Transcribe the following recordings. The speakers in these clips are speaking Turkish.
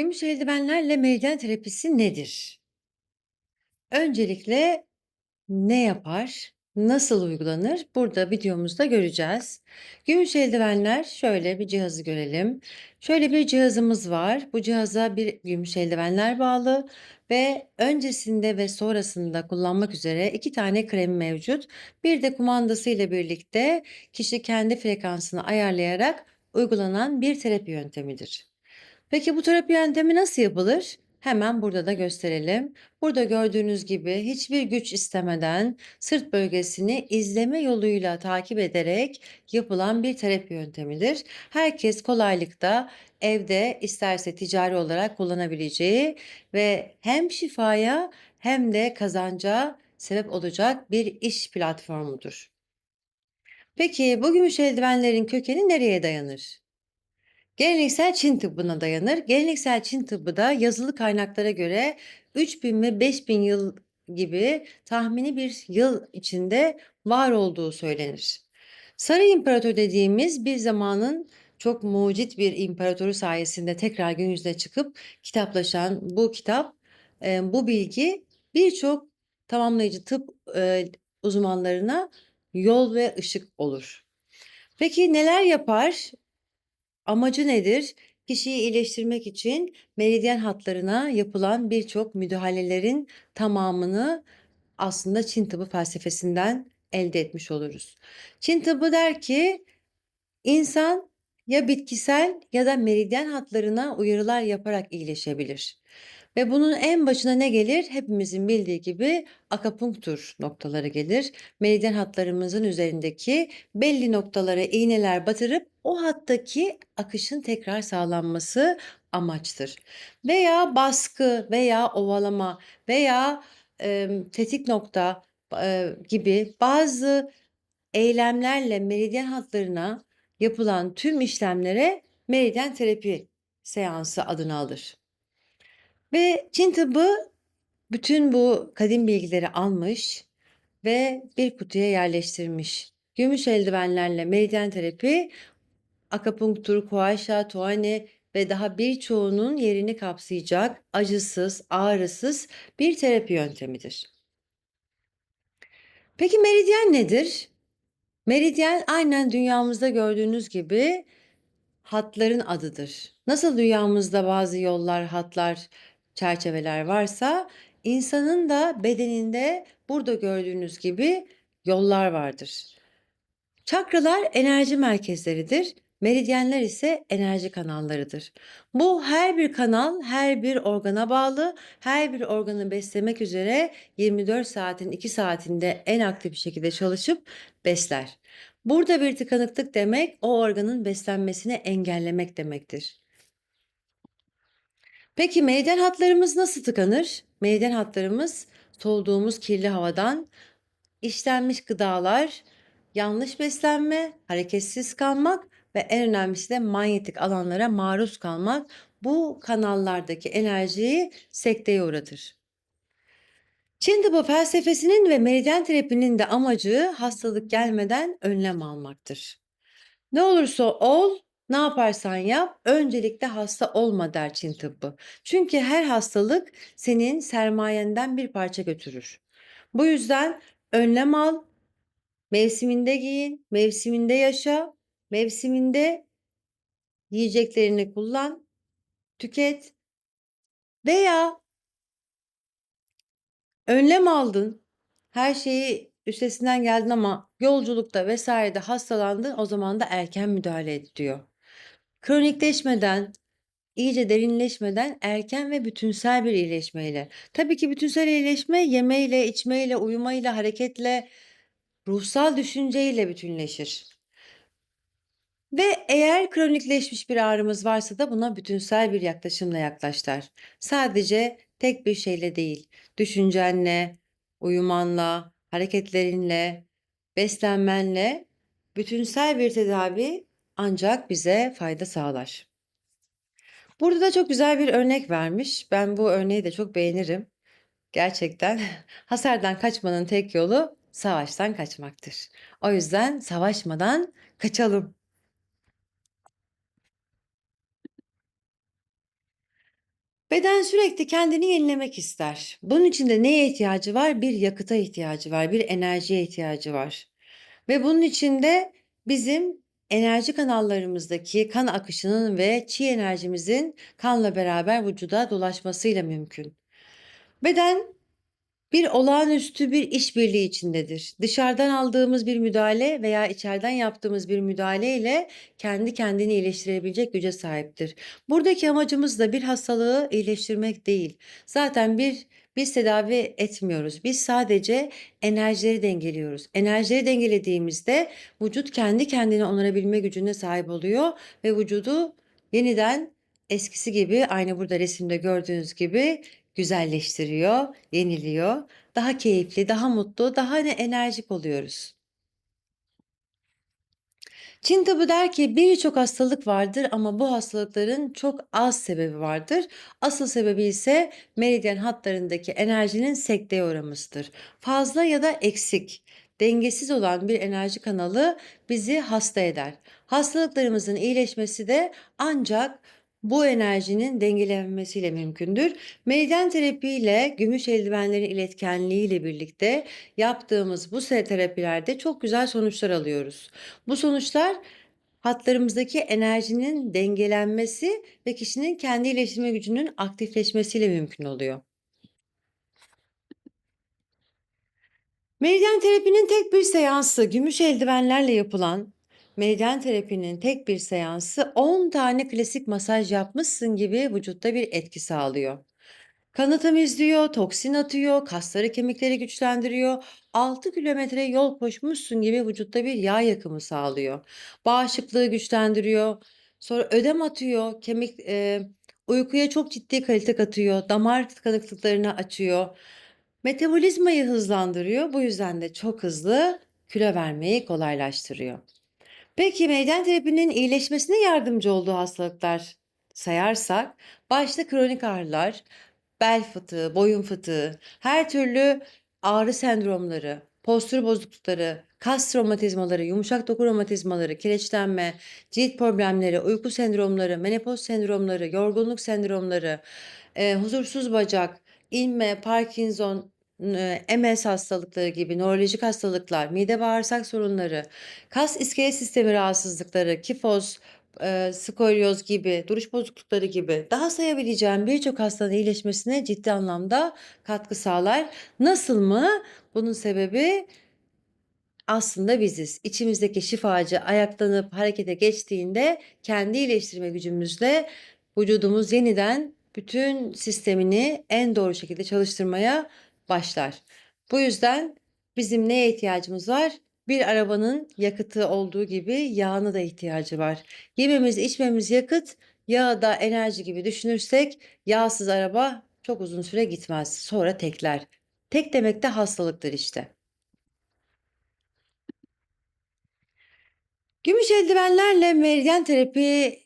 Gümüş eldivenlerle meridyen terapisi nedir? Öncelikle ne yapar, nasıl uygulanır? Burada videomuzda göreceğiz. Gümüş eldivenler şöyle bir cihazı görelim. Şöyle bir cihazımız var. Bu cihaza bir gümüş eldivenler bağlı ve öncesinde ve sonrasında kullanmak üzere iki tane krem mevcut. Bir de kumandası ile birlikte kişi kendi frekansını ayarlayarak uygulanan bir terapi yöntemidir. Peki bu terapi yöntemi nasıl yapılır? Hemen burada da gösterelim. Burada gördüğünüz gibi hiçbir güç istemeden sırt bölgesini izleme yoluyla takip ederek yapılan bir terapi yöntemidir. Herkes kolaylıkta evde isterse ticari olarak kullanabileceği ve hem şifaya hem de kazanca sebep olacak bir iş platformudur. Peki bu gümüş eldivenlerin kökeni nereye dayanır? Geleneksel Çin tıbbına dayanır. Geleneksel Çin tıbbı da yazılı kaynaklara göre 3000 ve 5000 yıl gibi tahmini bir yıl içinde var olduğu söylenir. Sarı İmparator dediğimiz bir zamanın çok mucit bir imparatoru sayesinde tekrar gün yüzüne çıkıp kitaplaşan bu kitap, eee, bu bilgi birçok tamamlayıcı tıp, eee, uzmanlarına yol ve ışık olur. Peki neler yapar? Amacı nedir? Kişiyi iyileştirmek için meridyen hatlarına yapılan birçok müdahalelerin tamamını aslında Çin tıbbı felsefesinden elde etmiş oluruz. Çin tıbbı der ki insan ya bitkisel ya da meridyen hatlarına uyarılar yaparak iyileşebilir. Ve bunun en başına ne gelir? Hepimizin bildiği gibi akupunktur noktaları gelir. Meridyen hatlarımızın üzerindeki belli noktalara iğneler batırıp o hattaki akışın tekrar sağlanması amaçtır. Veya baskı veya ovalama veya emm, tetik nokta, eee, gibi bazı eylemlerle meridyen hatlarına yapılan tüm işlemlere meridyen terapi seansı adını alır. Ve Çin tıbbı bütün bu kadim bilgileri almış ve bir kutuya yerleştirmiş. Gümüş eldivenlerle meridyen terapi, akupunktur, gua sha, tuane ve daha birçoğunun yerini kapsayacak acısız, ağrısız bir terapi yöntemidir. Peki meridyen nedir? Meridyen aynen dünyamızda gördüğünüz gibi hatların adıdır. Nasıl dünyamızda bazı yollar, hatlar, çerçeveler varsa insanın da bedeninde burada gördüğünüz gibi yollar vardır. Çakralar enerji merkezleridir. Meridyenler ise enerji kanallarıdır. Bu her bir kanal her bir organa bağlı. Her bir organı beslemek üzere 24 saatin 2 saatinde en aktif bir şekilde çalışıp besler. Burada bir tıkanıklık demek o organın beslenmesini engellemek demektir. Peki meridyen hatlarımız nasıl tıkanır? Meridyen hatlarımız soluduğumuz kirli havadan, işlenmiş gıdalar, yanlış beslenme, hareketsiz kalmak ve en önemlisi de manyetik alanlara maruz kalmak bu kanallardaki enerjiyi sekteye uğratır. Çin tıbbı felsefesinin ve meridyen terapinin de amacı hastalık gelmeden önlem almaktır. Ne olursa ol, ne yaparsan yap, öncelikle hasta olma der Çin tıbbı. Çünkü her hastalık senin sermayenden bir parça götürür. Bu yüzden önlem al, mevsiminde giyin, mevsiminde yaşa, mevsiminde yiyeceklerini kullan, tüket veya önlem aldın, her şeyi üstesinden geldin ama yolculukta vs.de hastalandın, o zaman da erken müdahale et diyor. Kronikleşmeden, iyice derinleşmeden erken ve bütünsel bir iyileşmeyle. Tabii ki bütünsel iyileşme yemeyle, içmeyle, uyumayla, hareketle, ruhsal düşünceyle bütünleşir. Ve eğer kronikleşmiş bir ağrımız varsa da buna bütünsel bir yaklaşımla yaklaş der. Sadece tek bir şeyle değil, düşüncenle, uyumanla, hareketlerinle, beslenmenle bütünsel bir tedavi ancak bize fayda sağlar. Burada da çok güzel bir örnek vermiş. Ben bu örneği de çok beğenirim. Gerçekten hasardan kaçmanın tek yolu savaştan kaçmaktır. O yüzden savaşmadan kaçalım. Beden sürekli kendini yenilemek ister. Bunun için de neye ihtiyacı var? Bir yakıta ihtiyacı var, bir enerjiye ihtiyacı var. Ve bunun için de bizim enerji kanallarımızdaki kan akışının ve çi enerjimizin kanla beraber vücuda dolaşmasıyla mümkün. Beden bir olağanüstü bir işbirliği içindedir. Dışarıdan aldığımız bir müdahale veya içeriden yaptığımız bir müdahale ile kendi kendini iyileştirebilecek güce sahiptir. Buradaki amacımız da bir hastalığı iyileştirmek değil. Zaten bir biz tedavi etmiyoruz. Biz sadece enerjileri dengeliyoruz. Enerjileri dengelediğimizde vücut kendi kendini onarabilme gücüne sahip oluyor ve vücudu yeniden eskisi gibi aynı burada resimde gördüğünüz gibi güzelleştiriyor, yeniliyor. Daha keyifli, daha mutlu, daha hani enerjik oluyoruz. Çin tıbbı der ki birçok hastalık vardır ama bu hastalıkların çok az sebebi vardır. Asıl sebebi ise meridyen hatlarındaki enerjinin sekteye uğramasıdır. Fazla ya da eksik, dengesiz olan bir enerji kanalı bizi hasta eder. Hastalıklarımızın iyileşmesi de ancak bu enerjinin dengelenmesiyle mümkündür. Meridyen terapi ile gümüş eldivenlerin iletkenliği ile birlikte yaptığımız bu terapilerde çok güzel sonuçlar alıyoruz. Bu sonuçlar hatlarımızdaki enerjinin dengelenmesi ve kişinin kendi iyileştirme gücünün aktifleşmesiyle mümkün oluyor. Meridyen terapinin tek bir seansı gümüş eldivenlerle yapılan meridyen terapinin tek bir seansı 10 tane klasik masaj yapmışsın gibi vücutta bir etki sağlıyor. Kanı temizliyor, toksin atıyor, kasları kemikleri güçlendiriyor. 6 kilometre yol koşmuşsun gibi vücutta bir yağ yakımı sağlıyor. Bağışıklığı güçlendiriyor. Sonra ödem atıyor, kemik e, uykuya çok ciddi kalite katıyor, damar tıkanıklıklarını açıyor. Metabolizmayı hızlandırıyor. Bu yüzden de çok hızlı kilo vermeyi kolaylaştırıyor. Peki meydan terapinin iyileşmesine yardımcı olduğu hastalıklar sayarsak başta kronik ağrılar, bel fıtığı, boyun fıtığı, her türlü ağrı sendromları, postür bozuklukları, kas romatizmaları, yumuşak doku romatizmaları, kireçlenme, cilt problemleri, uyku sendromları, menopoz sendromları, yorgunluk sendromları, e, huzursuz bacak, inme, Parkinson, MS hastalıkları gibi nörolojik hastalıklar, mide bağırsak sorunları, kas iskelet sistemi rahatsızlıkları, kifoz, e, skolyoz gibi, duruş bozuklukları gibi daha sayabileceğim birçok hastanın iyileşmesine ciddi anlamda katkı sağlar. Nasıl mı? Bunun sebebi aslında biziz. İçimizdeki şifacı ayaklanıp harekete geçtiğinde kendi iyileştirme gücümüzle vücudumuz yeniden bütün sistemini en doğru şekilde çalıştırmaya başlar. Bu yüzden bizim neye ihtiyacımız var? Bir arabanın yakıtı olduğu gibi yağına da ihtiyacı var. Yememiz, içmemiz yakıt, yağı da enerji gibi düşünürsek yağsız araba çok uzun süre gitmez. Sonra tekler. Tek demek de hastalıktır işte. Gümüş eldivenlerle meridyen terapi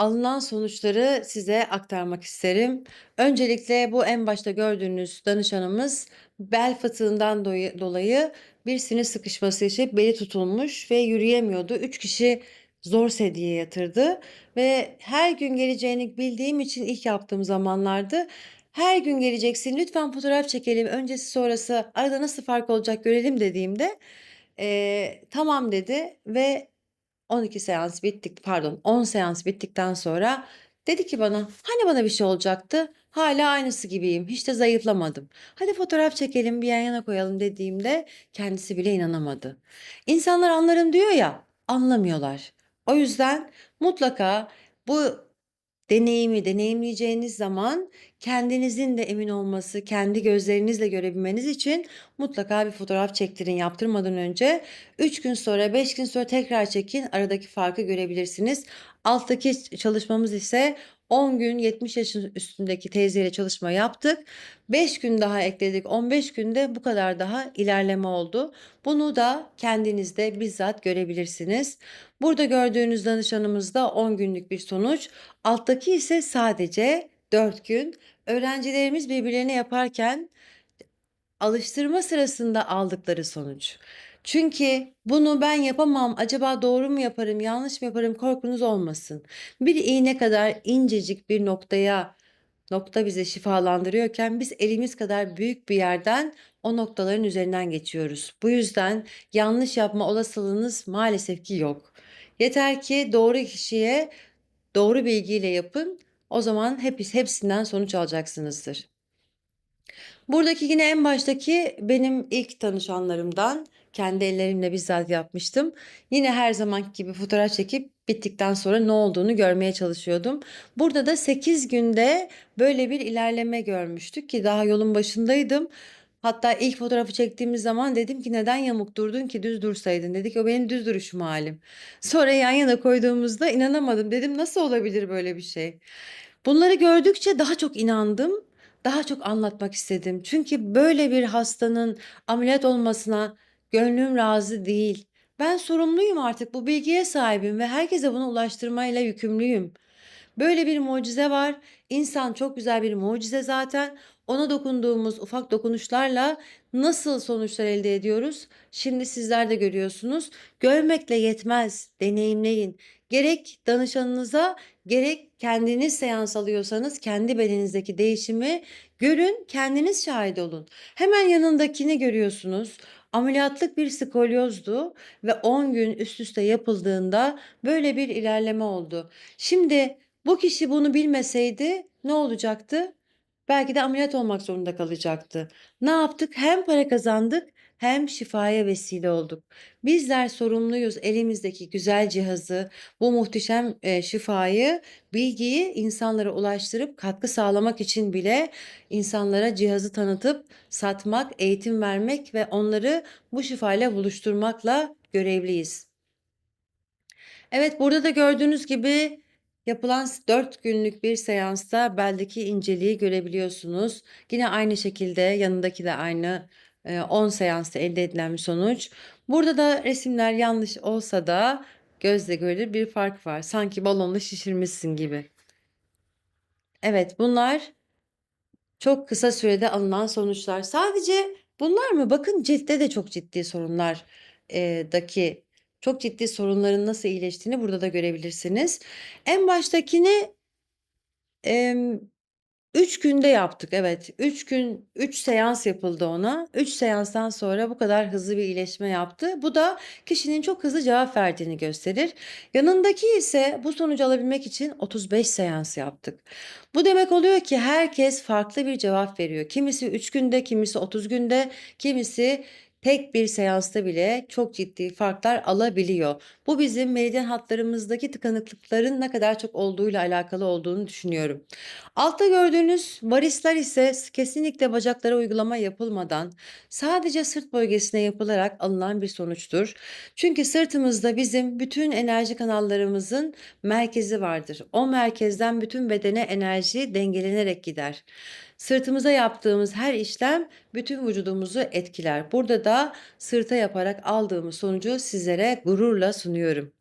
alınan sonuçları size aktarmak isterim. Öncelikle bu en başta gördüğünüz danışanımız bel fıtığından dolayı bir sinir sıkışması yaşayıp beli tutulmuş ve yürüyemiyordu. Üç kişi zor sedyeye yatırdı ve her gün geleceğini bildiğim için ilk yaptığım zamanlardı. Her gün geleceksin lütfen fotoğraf çekelim öncesi sonrası arada nasıl fark olacak görelim dediğimde eee, tamam dedi ve 12 seans bittik pardon 10 seans bittikten sonra dedi ki bana hani bana bir şey olacaktı? Hala aynısı gibiyim. Hiç de zayıflamadım. Hadi fotoğraf çekelim bir yan yana koyalım dediğimde kendisi bile inanamadı. İnsanlar anlarım diyor ya anlamıyorlar. O yüzden mutlaka bu deneyimi deneyimleyeceğiniz zaman kendinizin de emin olması, kendi gözlerinizle görebilmeniz için mutlaka bir fotoğraf çektirin yaptırmadan önce. 3 gün sonra, 5 gün sonra tekrar çekin. Aradaki farkı görebilirsiniz. Alttaki çalışmamız ise 10 gün 70 yaşın üstündeki teyzeyle çalışma yaptık. 5 gün daha ekledik. 15 günde bu kadar daha ilerleme oldu. Bunu da kendinizde bizzat görebilirsiniz. Burada gördüğünüz danışanımızda 10 günlük bir sonuç. Alttaki ise sadece 4 gün. Öğrencilerimiz birbirlerine yaparken alıştırma sırasında aldıkları sonuç. Çünkü bunu ben yapamam, acaba doğru mu yaparım, yanlış mı yaparım korkunuz olmasın. Bir iğne kadar incecik bir noktaya nokta bizi şifalandırıyorken biz elimiz kadar büyük bir yerden o noktaların üzerinden geçiyoruz. Bu yüzden yanlış yapma olasılığınız maalesef ki yok. Yeter ki doğru kişiye doğru bilgiyle yapın. O zaman hep, hepsinden sonuç alacaksınızdır. Buradaki yine en baştaki benim ilk tanışanlarımdan kendi ellerimle bizzat yapmıştım. Yine her zamanki gibi fotoğraf çekip bittikten sonra ne olduğunu görmeye çalışıyordum. Burada da 8 günde böyle bir ilerleme görmüştük ki daha yolun başındaydım. Hatta ilk fotoğrafı çektiğimiz zaman dedim ki neden yamuk durdun ki düz dursaydın. Dedik o benim düz duruşum halim. Sonra yan yana koyduğumuzda inanamadım. Dedim nasıl olabilir böyle bir şey? Bunları gördükçe daha çok inandım. Daha çok anlatmak istedim. Çünkü böyle bir hastanın ameliyat olmasına gönlüm razı değil. Ben sorumluyum artık. Bu bilgiye sahibim ve herkese bunu ulaştırmayla yükümlüyüm. Böyle bir mucize var. İnsan çok güzel bir mucize zaten. Ona dokunduğumuz ufak dokunuşlarla nasıl sonuçlar elde ediyoruz? Şimdi sizler de görüyorsunuz. Görmekle yetmez. Deneyimleyin. Gerek danışanınıza gerek kendiniz seans alıyorsanız kendi bedeninizdeki değişimi görün, kendiniz şahit olun. Hemen yanındakini görüyorsunuz. Ameliyatlık bir skolyozdu ve 10 gün üst üste yapıldığında böyle bir ilerleme oldu. Şimdi bu kişi bunu bilmeseydi ne olacaktı? Belki de ameliyat olmak zorunda kalacaktı. Ne yaptık? Hem para kazandık hem şifaya vesile olduk. Bizler sorumluyuz elimizdeki güzel cihazı, bu muhteşem e, şifayı, bilgiyi insanlara ulaştırıp katkı sağlamak için bile insanlara cihazı tanıtıp satmak, eğitim vermek ve onları bu şifayla buluşturmakla görevliyiz. Evet burada da gördüğünüz gibi Yapılan 4 günlük bir seansta beldeki inceliği görebiliyorsunuz. Yine aynı şekilde yanındaki de aynı 10 seansta elde edilen bir sonuç. Burada da resimler yanlış olsa da gözle görülür bir fark var. Sanki balonla şişirmişsin gibi. Evet bunlar çok kısa sürede alınan sonuçlar. Sadece bunlar mı? Bakın ciltte de çok ciddi sorunlar daki çok ciddi sorunların nasıl iyileştiğini burada da görebilirsiniz. En baştakini emm, 3 günde yaptık. Evet, 3 gün 3 seans yapıldı ona. 3 seanstan sonra bu kadar hızlı bir iyileşme yaptı. Bu da kişinin çok hızlı cevap verdiğini gösterir. Yanındaki ise bu sonucu alabilmek için 35 seans yaptık. Bu demek oluyor ki herkes farklı bir cevap veriyor. Kimisi 3 günde, kimisi 30 günde, kimisi tek bir seansta bile çok ciddi farklar alabiliyor. Bu bizim meridyen hatlarımızdaki tıkanıklıkların ne kadar çok olduğuyla alakalı olduğunu düşünüyorum. Altta gördüğünüz varisler ise kesinlikle bacaklara uygulama yapılmadan sadece sırt bölgesine yapılarak alınan bir sonuçtur. Çünkü sırtımızda bizim bütün enerji kanallarımızın merkezi vardır. O merkezden bütün bedene enerji dengelenerek gider. Sırtımıza yaptığımız her işlem bütün vücudumuzu etkiler. Burada da sırta yaparak aldığımız sonucu sizlere gururla sunuyorum.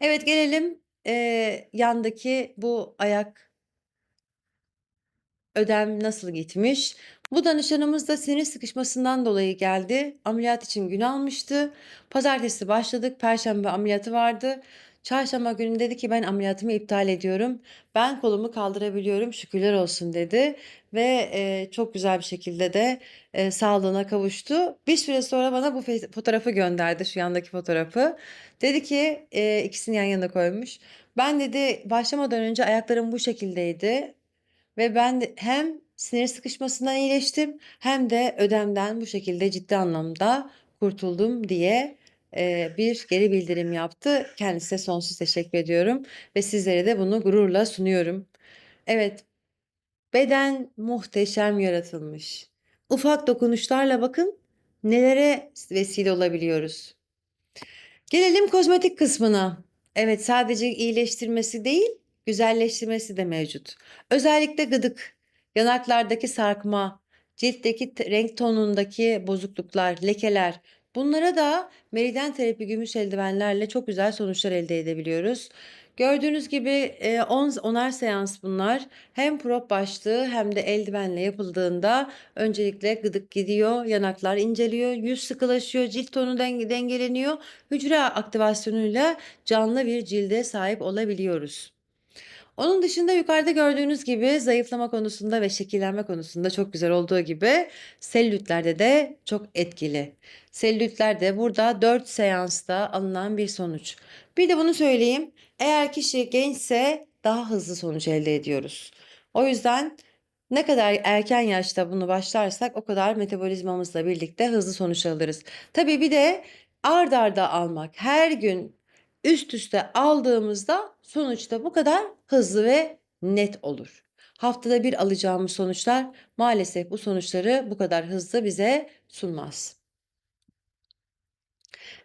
Evet gelelim eee, yandaki bu ayak ödem nasıl gitmiş? Bu danışanımız da sinir sıkışmasından dolayı geldi. Ameliyat için gün almıştı. Pazartesi başladık. Perşembe ameliyatı vardı. Çarşamba günü dedi ki ben ameliyatımı iptal ediyorum. Ben kolumu kaldırabiliyorum şükürler olsun dedi. Ve e, çok güzel bir şekilde de e, sağlığına kavuştu. Bir süre sonra bana bu fotoğrafı gönderdi şu yandaki fotoğrafı. Dedi ki e, ikisini yan yana koymuş. Ben dedi başlamadan önce ayaklarım bu şekildeydi. Ve ben hem sinir sıkışmasından iyileştim hem de ödemden bu şekilde ciddi anlamda kurtuldum diye bir geri bildirim yaptı. Kendisine sonsuz teşekkür ediyorum ve sizlere de bunu gururla sunuyorum. Evet, beden muhteşem yaratılmış. Ufak dokunuşlarla bakın nelere vesile olabiliyoruz. Gelelim kozmetik kısmına. Evet, sadece iyileştirmesi değil, güzelleştirmesi de mevcut. Özellikle gıdık, yanaklardaki sarkma, ciltteki renk tonundaki bozukluklar, lekeler, bunlara da meridyen terapi gümüş eldivenlerle çok güzel sonuçlar elde edebiliyoruz. Gördüğünüz gibi e, 10 onar seans bunlar. Hem prop başlığı hem de eldivenle yapıldığında öncelikle gıdık gidiyor, yanaklar inceliyor, yüz sıkılaşıyor, cilt tonu dengeleniyor. Hücre aktivasyonuyla canlı bir cilde sahip olabiliyoruz. Onun dışında yukarıda gördüğünüz gibi zayıflama konusunda ve şekillenme konusunda çok güzel olduğu gibi selülitlerde de çok etkili. Selülitler burada 4 seansta alınan bir sonuç. Bir de bunu söyleyeyim. Eğer kişi gençse daha hızlı sonuç elde ediyoruz. O yüzden ne kadar erken yaşta bunu başlarsak o kadar metabolizmamızla birlikte hızlı sonuç alırız. Tabii bir de ard arda almak, her gün üst üste aldığımızda sonuçta bu kadar hızlı ve net olur. Haftada bir alacağımız sonuçlar maalesef bu sonuçları bu kadar hızlı bize sunmaz.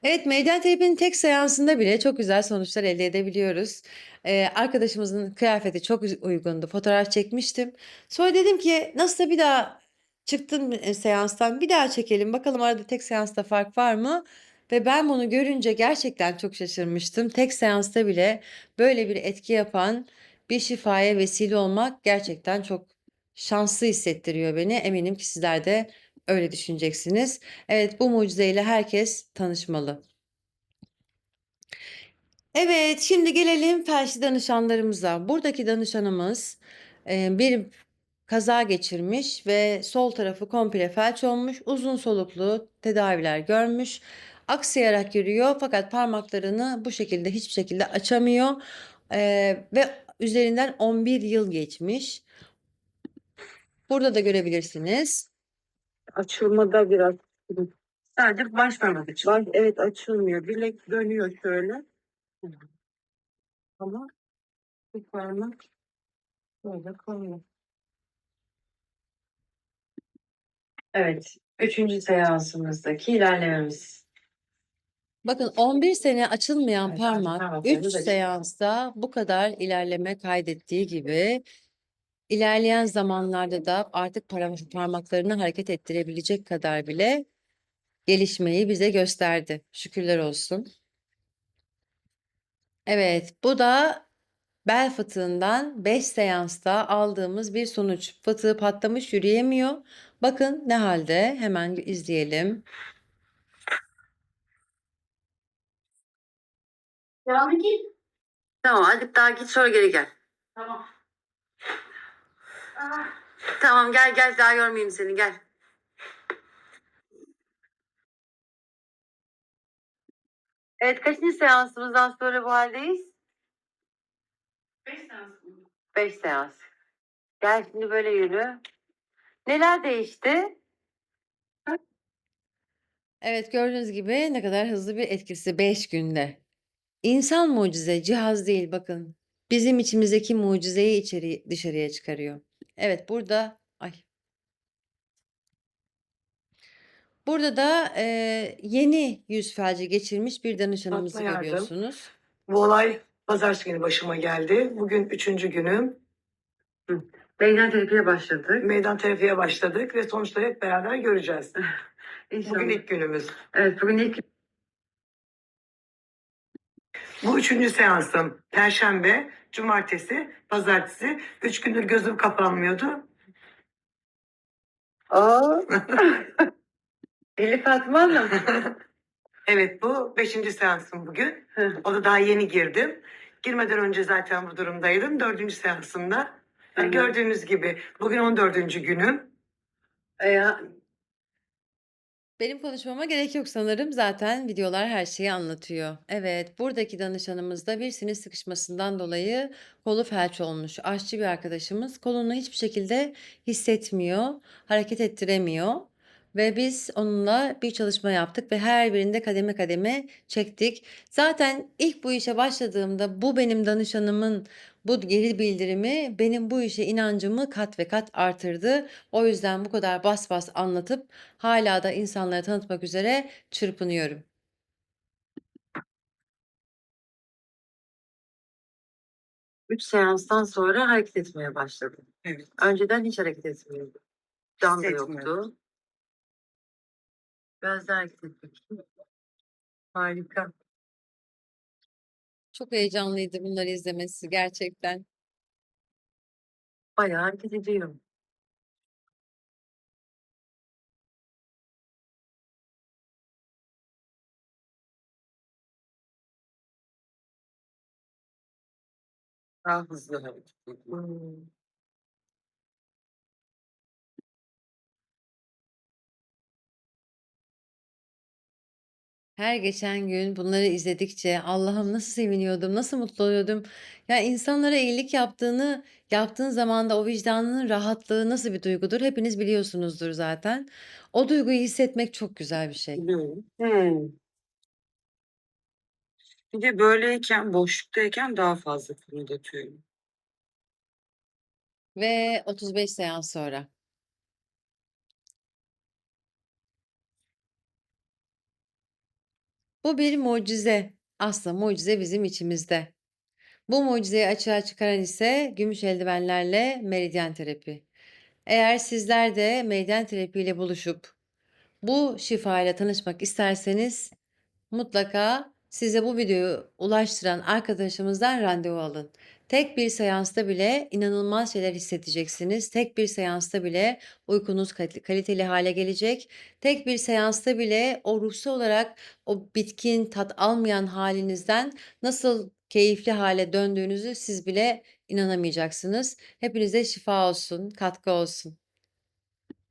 Evet, medyan terapinin tek seansında bile çok güzel sonuçlar elde edebiliyoruz. Eee, arkadaşımızın kıyafeti çok uygundu. Fotoğraf çekmiştim. Sonra dedim ki nasılsa bir daha çıktın, eee, seanstan bir daha çekelim bakalım arada tek seansta fark var mı? Ve ben bunu görünce gerçekten çok şaşırmıştım. Tek seansta bile böyle bir etki yapan bir şifaya vesile olmak gerçekten çok şanslı hissettiriyor beni. Eminim ki sizler de öyle düşüneceksiniz. Evet, bu mucizeyle herkes tanışmalı. Evet, şimdi gelelim felçli danışanlarımıza. Buradaki danışanımız, eee, bir kaza geçirmiş ve sol tarafı komple felç olmuş, uzun soluklu tedaviler görmüş, aksayarak yürüyor fakat parmaklarını bu şekilde hiçbir şekilde açamıyor, eee, ve üzerinden 11 yıl geçmiş. Burada da görebilirsiniz. Açılmada biraz Sadece baş parmak açılıyor. Baş, evet açılmıyor. Bilek dönüyor şöyle. Ama bir parmak böyle kalıyor. Evet, üçüncü seansımızdaki ilerlememiz. Bakın 11 sene açılmayan parmak parmaklarını 3 da- seansta bu kadar ilerleme kaydettiği gibi ilerleyen zamanlarda da artık parmaklarını hareket ettirebilecek kadar bile gelişmeyi bize gösterdi. Şükürler olsun. Evet, bu da bel fıtığından 5 seansta aldığımız bir sonuç. Fıtığı patlamış, yürüyemiyor. Bakın ne halde? Hemen izleyelim. Devam edeyim. Tamam, hadi daha git sonra geri gel. Tamam. Tamam gel gel daha görmeyeyim seni gel. Evet kaçıncı seansımızdan sonra bu haldeyiz? Beş seans mı? 5 seans. Gel şimdi böyle yürü. Neler değişti? Evet gördüğünüz gibi ne kadar hızlı bir etkisi 5 günde. İnsan mucize, cihaz değil bakın. Bizim içimizdeki mucizeyi içeri dışarıya çıkarıyor. Evet burada ay. Burada da eee, yeni yüz felci geçirmiş bir danışanımızı Fatma Yardım. görüyorsunuz. Bu olay pazartesi günü başıma geldi. Bugün üçüncü günüm. Beyden terapiye başladık. Meydan terapiye başladık ve sonuçları hep beraber göreceğiz. İnşallah. Bugün ilk günümüz. Evet, bugün ilk Bu üçüncü seansım. Perşembe, cumartesi, pazartesi. Üç gündür gözüm kapanmıyordu. Aa. Elif Fatma Hanım. evet bu beşinci seansım bugün. Hı. O da daha yeni girdim. Girmeden önce zaten bu durumdaydım. Dördüncü seansımda. Yani Hı. gördüğünüz gibi bugün on dördüncü günüm. Ee, Benim konuşmama gerek yok sanırım. Zaten videolar her şeyi anlatıyor. Evet, buradaki danışanımızda bir sinir sıkışmasından dolayı kolu felç olmuş. Aşçı bir arkadaşımız kolunu hiçbir şekilde hissetmiyor, hareket ettiremiyor. Ve biz onunla bir çalışma yaptık ve her birinde kademe kademe çektik. Zaten ilk bu işe başladığımda bu benim danışanımın bu geri bildirimi benim bu işe inancımı kat ve kat artırdı. O yüzden bu kadar bas bas anlatıp hala da insanlara tanıtmak üzere çırpınıyorum. üç seanstan sonra hareket etmeye başladım. Evet. Önceden hiç hareket etmiyordum. Can da yoktu. Biraz daha. Harika. Çok heyecanlıydı bunları izlemesi gerçekten. Bayağı hareket ediyorum. Daha hızlı hareket ediyor. Hımm. Her geçen gün bunları izledikçe Allah'ım nasıl seviniyordum, nasıl mutlu oluyordum. Ya, insanlara iyilik yaptığını yaptığın zaman da o vicdanının rahatlığı nasıl bir duygudur hepiniz biliyorsunuzdur zaten. O duyguyu hissetmek çok güzel bir şey. Biliyorum. Hımm. Bir de böyleyken, boşluktayken daha fazla kımıldatıyorum. Ve 35 seans sonra. Bu bir mucize. Aslında mucize bizim içimizde. Bu mucizeyi açığa çıkaran ise gümüş eldivenlerle meridyen terapi. Eğer sizler de meridyen terapiyle buluşup bu şifayla tanışmak isterseniz mutlaka size bu videoyu ulaştıran arkadaşımızdan randevu alın. Tek bir seansta bile inanılmaz şeyler hissedeceksiniz. Tek bir seansta bile uykunuz kali kaliteli hâle gelecek. Tek bir seansta bile o ruhsal olarak o bitkin, tat almayan hâlinizden nasıl keyifli hâle döndüğünüzü siz bile inanamayacaksınız. Hepinize şifa olsun, katkı olsun.